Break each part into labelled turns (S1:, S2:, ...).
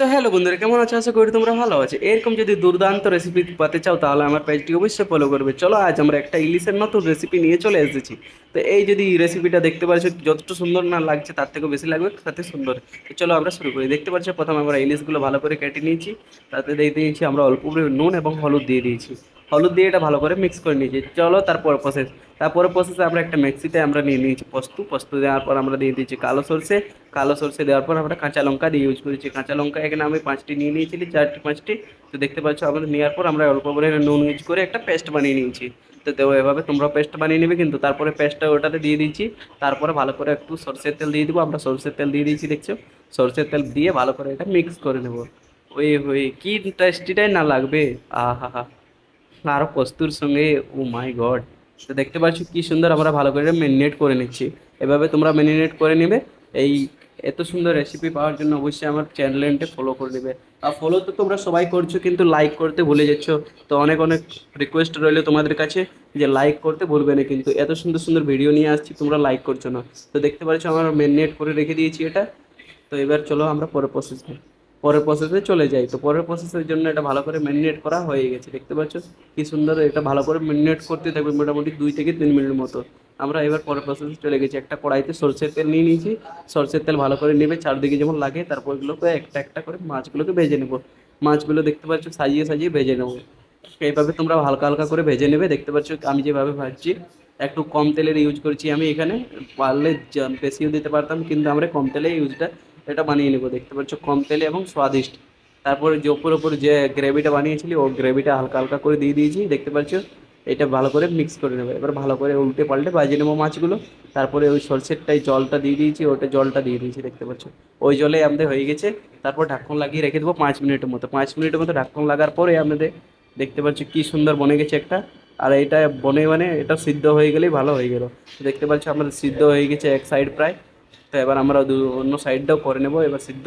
S1: তো হ্যালো বন্ধুরা, কেমন আছো? আশা করি তোমরা ভালো আছো। এরকম যদি দুর্দান্ত রেসিপি পেতে চাও, তাহলে আমার পেজটি অবশ্যই ফলো করবে। চলো, আজ আমরা একটা ইলিশের নতুন রেসিপি নিয়ে চলে এসেছি। তো এই যদি রেসিপিটা দেখতে পাচ্ছ যতটা সুন্দর না লাগছে, তার থেকেও বেশি লাগবে তাতে সুন্দর। তো চলো, আমরা শুরু করি। দেখতে পাচ্ছ, প্রথমে আমরা ইলিশগুলো ভালো করে কেটে নিয়েছি। তাতে দিয়ে দিয়েছি আমরা অল্প করে নুন এবং হলুদ দিয়ে দিয়েছি। হলুদ দিয়ে এটা ভালো করে মিক্স করে নিয়েছি। চলো তারপর প্রসেস তারপরে প্রসেসে আমরা একটা মিক্সিতে আমরা নিয়ে নিয়েছি পোস্ত। পোস্ত দেওয়ার পর আমরা দিয়ে দিয়েছি কালো সরষে। কালো সরষে দেওয়ার পর আমরা কাঁচা লঙ্কা দিয়ে ইউজ করেছি। কাঁচা লঙ্কা এখানে আমি পাঁচটি নিয়ে নিয়েছিলি, চারটি, পাঁচটি। তো দেখতে পাচ্ছ আমাদের নেওয়ার পর আমরা অল্প করে নুন ইউজ করে একটা পেস্ট বানিয়ে নিয়েছি। তো দেবো এভাবে তোমরা পেস্ট বানিয়ে নেবে কিন্তু তারপরে পেস্টটা ওটাতে দিয়ে দিয়েছি তারপরে ভালো করে একটু সরষের তেল দিয়ে দেবো। আমরা সরষের তেল দিয়ে দিয়েছি, দেখছ? সরষের তেল দিয়ে ভালো করে এটা মিক্স করে নেব। ওই ওই কী টেস্টিটাই না লাগবে? আহা হা আরও পোস্তুর সঙ্গে, ও মাই গড। তো দেখতে পাচ্ছ কি সুন্দর আমরা ভালো করে ম্যারিনেট করে নিচ্ছি। এভাবে তোমরা ম্যারিনেট করে নেবে। এই এত সুন্দর রেসিপি পাওয়ার জন্য অবশ্যই আমার চ্যানেলটা ফলো করে নেবে। আর ফলো তো তোমরা সবাই করছ, কিন্তু লাইক করতে ভুলে যাচ্ছ। তো অনেক অনেক রিকোয়েস্ট রইল তোমাদের কাছে যে লাইক করতে ভুলবে না, কিন্তু এত সুন্দর সুন্দর ভিডিও নিয়ে আসছি, তোমরা লাইক করছ না। তো দেখতে পাচ্ছ, আমার ম্যারিনেট করে রেখে দিয়েছি এটা। তো এবার চলো আমরা পরের প্রসেসে পরের প্রসেসে চলে যাই তো পরের প্রসেসের জন্য এটা ভালো করে ম্যারিনেট করা হয়ে গেছে। দেখতে পাচ্ছ কি সুন্দর এটা ভালো করে ম্যারিনেট করতে থাকবে মোটামুটি দুই থেকে তিন মিনিট মতো। আমরা এবার পরের প্রসেসে চলে গেছি। একটা কড়াইতে সরষের তেল নিয়ে নিয়েছি। সরষের তেল ভালো করে নেবে, চারদিকে যেমন লাগে, তারপর এগুলোকে একটা একটা করে মাছগুলোকে ভেজে নেব। মাছগুলো দেখতে পাচ্ছ সাজিয়ে সাজিয়ে ভেজে নেব। এইভাবে তোমরা হালকা হালকা করে ভেজে নেবে। দেখতে পাচ্ছ আমি যেভাবে ভাজছি, একটু কম তেলের ইউজ করছি আমি এখানে। পারলে বেশিও দিতে পারতাম, কিন্তু আমরা কম তেলে ইউজটা এটা বানিয়ে নেব, দেখতে পাচ্ছ, কম তেলে এবং স্বাদিষ্ট। তারপরে যে ওপর ওপর যে গ্রেভিটা বানিয়েছিলি ও গ্রেভিটা হালকা হালকা করে দিয়ে দিয়েছি, দেখতে পাচ্ছ, এটা ভালো করে মিক্স করে নেবে। এবার ভালো করে উল্টে পাল্টে বাজিয়ে নেব মাছগুলো। তারপরে ওই সরষেরটাই জলটা দিয়ে দিয়েছি, ওটা জলটা দিয়ে দিয়েছি, দেখতে পাচ্ছ। ওই জলে আমাদের হয়ে গেছে, তারপর ঢাকন লাগিয়ে রেখে দেবো পাঁচ মিনিটের মতো। পাঁচ মিনিটের মতো ঢাকন লাগার পরে আমাদের দেখতে পাচ্ছ, কি সুন্দর বনে গেছে একটা। আর এটা বনে মানে এটা সিদ্ধ হয়ে গেলেই ভালো হয়ে গেল। দেখতে পাচ্ছ, আমাদের সিদ্ধ হয়ে গেছে এক সাইড প্রায়। তো এবার আমরা অন্য সাইডটাও করে নেব। এবার সিদ্ধ,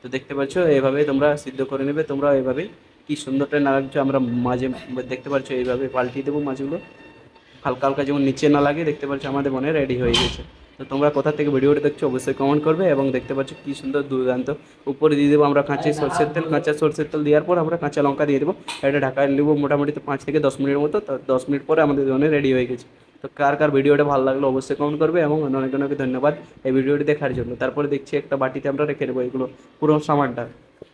S1: তো দেখতে পাচ্ছ এভাবে তোমরা সিদ্ধ করে নেবে। তোমরা এভাবে কি সুন্দরটা না লাগছে, আমরা মাঝে দেখতে পাচ্ছ, এইভাবে পাল্টিয়ে দেবো মাছগুলো। হালকা হালকা যেমন নিচে না লাগে, দেখতে পাচ্ছ আমাদের মনে রেডি হয়ে গেছে। তো তোমরা কোথা থেকে ভিডিওটা দেখছ অবশ্যই কমেন্ট করবে এবং দেখতে পাচ্ছ কি সুন্দর দুর্দান্ত। উপরে দিয়ে দেবো আমরা কাঁচা সরষের তেল। কাঁচা সরষের তেল দেওয়ার পর আমরা কাঁচা লঙ্কা দিয়ে দেবো। এটা ঢাকায় নেব মোটামুটি তো পাঁচ থেকে দশ মিনিটের মতো। তো দশ মিনিট পরে আমাদের জন্য রেডি হয়ে গেছে। তো কার কার ভিডিওটা ভালো লাগল অবশ্যই কমেন্ট করবে এবং অনেক অনেক ধন্যবাদ এই ভিডিওটি দেখার জন্য। তারপরে দেখছি একটা বাটিতে আমরা রেখে দেবো এগুলো, পুরো সামানটা।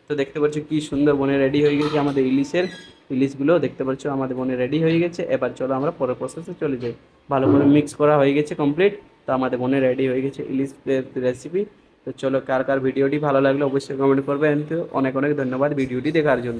S1: তো দেখতে পাচ্ছ কি সুন্দর বনে রেডি হয়ে গেছে আমাদের ইলিশের। ইলিশগুলো দেখতে পাচ্ছ আমাদের বনে রেডি হয়ে গেছে। এবার চলো আমরা পরের প্রসেসে চলে যাই। ভালো করে মিক্স করা হয়ে গেছে কমপ্লিট তো আমাদের বনে রেডি হয়ে গেছে ইলিশ রেসিপি তো চলো কার কার ভিডিওটি ভালো লাগল অবশ্যই কমেন্ট করবে। অনেক অনেক ধন্যবাদ ভিডিওটি দেখার জন্য।